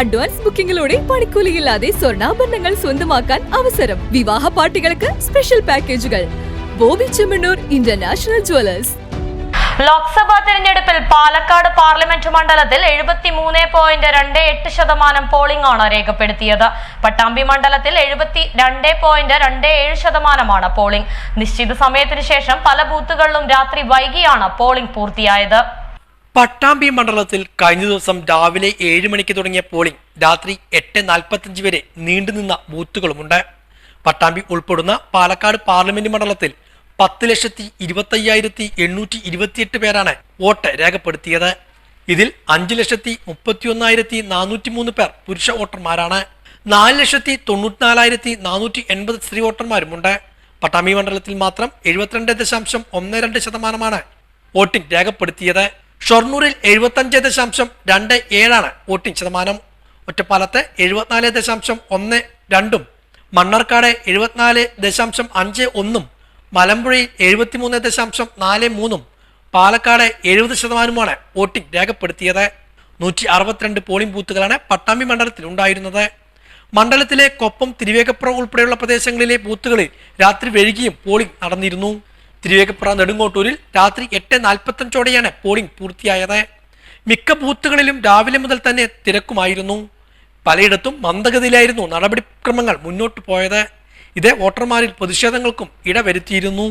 Advance ബുക്കിംഗിലൂടെ പണിക്കൂലിയില്ലാതെ സ്വർണാഭരണങ്ങൾ സ്വന്തമാക്കാൻ അവസരം. വിവാഹ പാർട്ടികൾക്ക് സ്പെഷ്യൽ പാക്കേജുകൾ. ബോബി ചെമ്മണ്ണൂർ ഇന്റർനാഷണൽ ജുവലേഴ്സ് ലോക്സഭാ തെരഞ്ഞെടുപ്പിൽ പാലക്കാട് പാർലമെന്റ് മണ്ഡലത്തിൽ എഴുപത്തി മൂന്ന് പോയിന്റ് രണ്ട് എട്ട് ശതമാനം പോളിംഗ് ആണ് രേഖപ്പെടുത്തിയത്. പട്ടാമ്പി മണ്ഡലത്തിൽ എഴുപത്തി രണ്ട് പോയിന്റ് രണ്ട് ഏഴ് ശതമാനമാണ് പോളിംഗ് നിശ്ചിത സമയത്തിന് ശേഷം പല ബൂത്തുകളിലും രാത്രി വൈകിയാണ് പോളിംഗ് പൂർത്തിയായത്. പട്ടാമ്പി മണ്ഡലത്തിൽ കഴിഞ്ഞ ദിവസം രാവിലെ ഏഴ് മണിക്ക് തുടങ്ങിയ പോളിംഗ് രാത്രി എട്ട് നാൽപ്പത്തഞ്ച് വരെ നീണ്ടുനിന്ന ബൂത്തുകളുമുണ്ട്. പട്ടാമ്പി ഉൾപ്പെടുന്ന പാലക്കാട് പാർലമെന്റ് മണ്ഡലത്തിൽ പത്ത് ലക്ഷത്തി ഇരുപത്തയ്യായിരത്തി എണ്ണൂറ്റി ഇരുപത്തിയെട്ട് പേരാണ് വോട്ട് രേഖപ്പെടുത്തിയത്. ഇതിൽ അഞ്ച് ലക്ഷത്തി മുപ്പത്തിയൊന്നായിരത്തി നാനൂറ്റി മൂന്ന് പേർ പുരുഷ വോട്ടർമാരാണ്. നാല് ലക്ഷത്തി തൊണ്ണൂറ്റിനാലായിരത്തി നാനൂറ്റി എൺപത് സ്ത്രീ വോട്ടർമാരുമുണ്ട്. പട്ടാമ്പി മണ്ഡലത്തിൽ മാത്രം എഴുപത്തിരണ്ട് ദശാംശം ഒന്ന് രണ്ട് ശതമാനമാണ് വോട്ടിംഗ് രേഖപ്പെടുത്തിയത്. ഷൊർണൂരിൽ എഴുപത്തഞ്ച് ദശാംശം രണ്ട് ഏഴാണ് വോട്ടിംഗ് ശതമാനം. ഒറ്റപ്പാലത്ത് എഴുപത്തിനാല് ദശാംശം ഒന്ന് രണ്ടും മണ്ണാർക്കാട് എഴുപത്തിനാല് ദശാംശം അഞ്ച് ഒന്നും മലമ്പുഴയിൽ എഴുപത്തിമൂന്ന് ദശാംശം നാല് മൂന്നും പാലക്കാട് എഴുപത് ശതമാനവുമാണ് വോട്ടിംഗ് രേഖപ്പെടുത്തിയത്. നൂറ്റി അറുപത്തിരണ്ട് പോളിംഗ് ബൂത്തുകളാണ് പട്ടാമ്പി മണ്ഡലത്തിൽ ഉണ്ടായിരുന്നത്. മണ്ഡലത്തിലെ കൊപ്പം തിരുവേഗപ്പുറം ഉൾപ്പെടെയുള്ള പ്രദേശങ്ങളിലെ ബൂത്തുകളിൽ രാത്രി വൈകിയും പോളിംഗ് നടന്നിരുന്നു. തിരുവേഗപ്പുറ നെടുങ്ങോട്ടൂരിൽ രാത്രി എട്ട് നാൽപ്പത്തഞ്ചോടെയാണ് പോളിംഗ് പൂർത്തിയായത്. മിക്ക ബൂത്തുകളിലും രാവിലെ മുതൽ തന്നെ തിരക്കുമായിരുന്നു. പലയിടത്തും മന്ദഗതിയിലായിരുന്നു നടപടിക്രമങ്ങൾ മുന്നോട്ട് പോയത്. ഇത് വോട്ടർമാരിൽ പ്രതിഷേധങ്ങൾക്കും ഇടവരുത്തിയിരുന്നു.